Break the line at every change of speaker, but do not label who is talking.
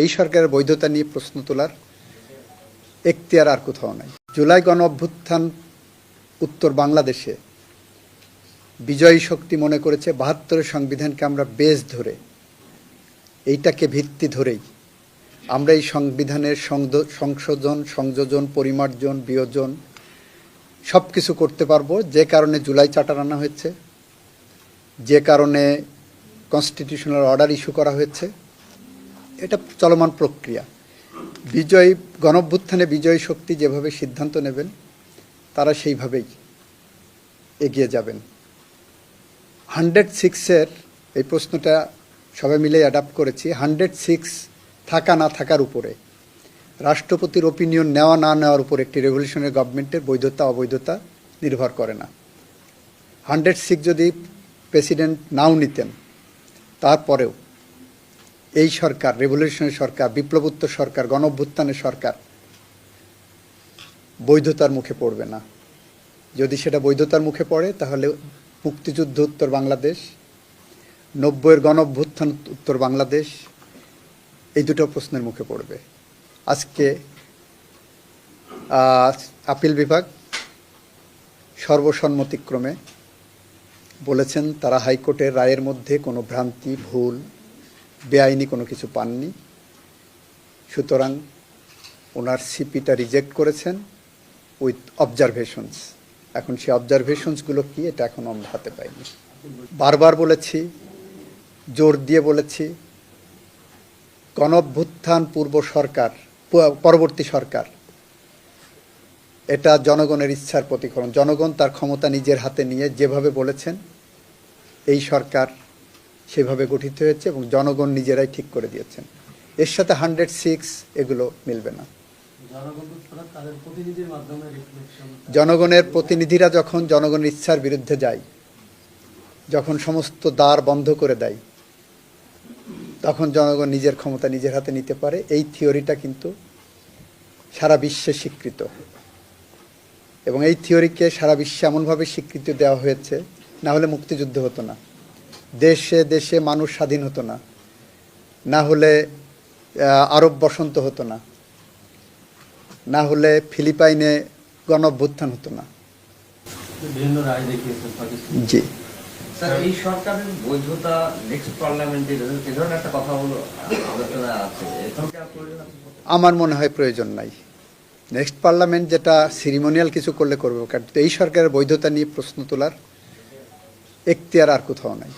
এই সরকারের বৈধতা নিয়ে প্রশ্ন তোলার এখতিয়ার আর কোথাও নাই। জুলাই গণ অভ্যুত্থান উত্তর বাংলাদেশে বিজয়ী শক্তি মনে করেছে, বাহাত্তরের সংবিধানকে আমরা বেশ ধরে, এইটাকে ভিত্তি ধরেই আমরা এই সংবিধানের সংশোধন, সংযোজন, পরিমার্জন, বিয়োজন সব কিছু করতে পারব। যে কারণে জুলাই চার্টার আনা হয়েছে, যে কারণে কনস্টিটিউশনাল অর্ডার ইস্যু করা হয়েছে এটা চলমান প্রক্রিয়া। বিজয়ী, গণভ্যুত্থানে বিজয়ী শক্তি যেভাবে সিদ্ধান্ত নেবেন, তারা সেইভাবেই এগিয়ে যাবেন। হান্ড্রেড সিক্সের এই প্রশ্নটা সবাই মিলে অ্যাডাপ্ট করেছি। হান্ড্রেড সিক্স থাকা না থাকার উপরে, রাষ্ট্রপতির ওপিনিয়ন নেওয়া না নেওয়ার উপর একটি রেভলিউশনারি গভর্নমেন্টের বৈধতা, অবৈধতা নির্ভর করে না। হান্ড্রেড সিক্স যদি প্রেসিডেন্ট নাও নিতেন, তারপরেও এই সরকার রেভলিউশনারি সরকার বিপ্লবোত্তর সরকার গণঅভ্যুত্থানের সরকার, বৈধতার মুখে পড়বে না। যদি সেটা বৈধতার মুখে পড়ে, তাহলে মুক্তিযুদ্ধ উত্তর বাংলাদেশ, নব্বইয়ের গণঅভ্যুত্থান উত্তর বাংলাদেশ, এই দুটো প্রশ্নের মুখে পড়বে। আজকে আপিল বিভাগ সর্বসম্মতিক্রমে বলেছেন, তারা হাইকোর্টের রায়ের মধ্যে কোনো ভ্রান্তি, ভুল বেআইনি কোনো কিছু পাননি। সুতরাং ওনার সিপিটা রিজেক্ট করেছেন উইথ অবজারভেশনস এখন সেই অবজারভেশনসগুলো কি, এটা এখন আমরা হাতে পাইনি। বারবার বলেছি, জোর দিয়ে বলেছি গণঅভ্যুত্থান পূর্ব সরকার পরবর্তী সরকার, এটা জনগণের ইচ্ছার প্রতিফলন। জনগণ তার ক্ষমতা নিজের হাতে নিয়ে যেভাবে বলেছেন, এই সরকার সেভাবে গঠিত হয়েছে এবং জনগণ নিজেরাই ঠিক করে দিয়েছেন। এর সাথে হান্ড্রেড সিক্স এগুলো মিলবে না। জনগণের প্রতিনিধিরা যখন জনগণের ইচ্ছার বিরুদ্ধে যায়, যখন সমস্ত দ্বার বন্ধ করে দেয়, তখন জনগণ নিজের ক্ষমতা নিজের হাতে নিতে পারে। এই থিওরিটা কিন্তু সারা বিশ্বে স্বীকৃত। এবং এই থিওরিকে সারা বিশ্বে এমনভাবে স্বীকৃতি দেওয়া হয়েছে, না হলে মুক্তিযুদ্ধ হতো না। দেশে দেশে মানুষ স্বাধীন হতো না। না হলে আরব বসন্ত হতো না। না হলে ফিলিপাইনে গণভ্যুত্থান হতো না। জি।
এই সরকারের বৈধতা নেক্সট পার্লামেন্টে একটা কথা হলো আলোচনা আছে। এখন কি আর প্রয়োজন আছে?
আমার মনে হয় প্রয়োজন নাই। নেক্সট পার্লামেন্ট যেটা সিরিমোনিয়াল কিছু করলে করবে কারণ এই সরকারের বৈধতা নিয়ে প্রশ্ন তোলার এখতিয়ার আর কোথাও নাই।